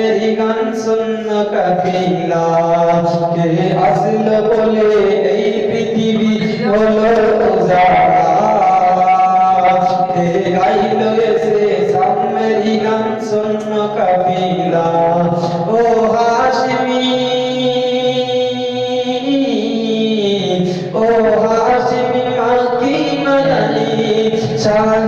Mary গান শূন্য কাফিলা কে আসল বলে এই পৃথিবী হলো কে গাইল এসে গান শূন্য কাফিলা ও হাসিমি ও হাসিমি, মালকি মাদানি চাল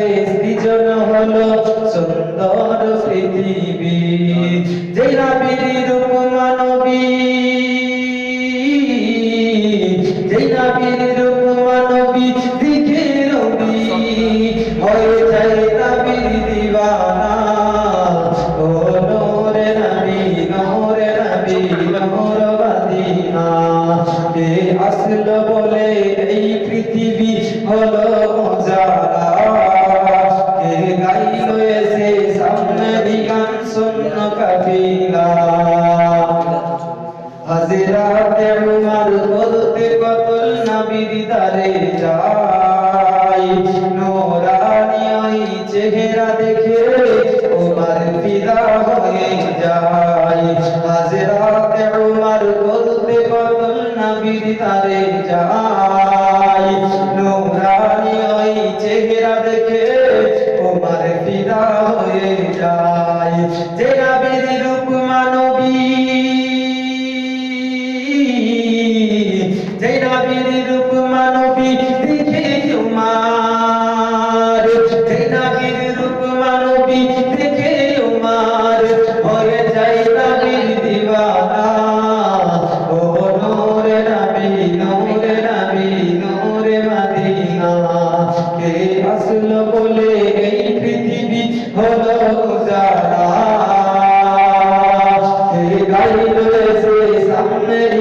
শেষ সৃজন হলো সুন্দর পৃথিবী যে রাবির স্বামীর দ্বারে যাই। নোরানি ওই চেহারা দেখে ওমার ফিদা হয়ে যাই। হাজরাতে ওমার বলতে পারল নবীর দ্বারে যাই। নোরানি ওই চেহারা দেখে ওমার ফিদা হয়ে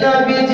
নবীজির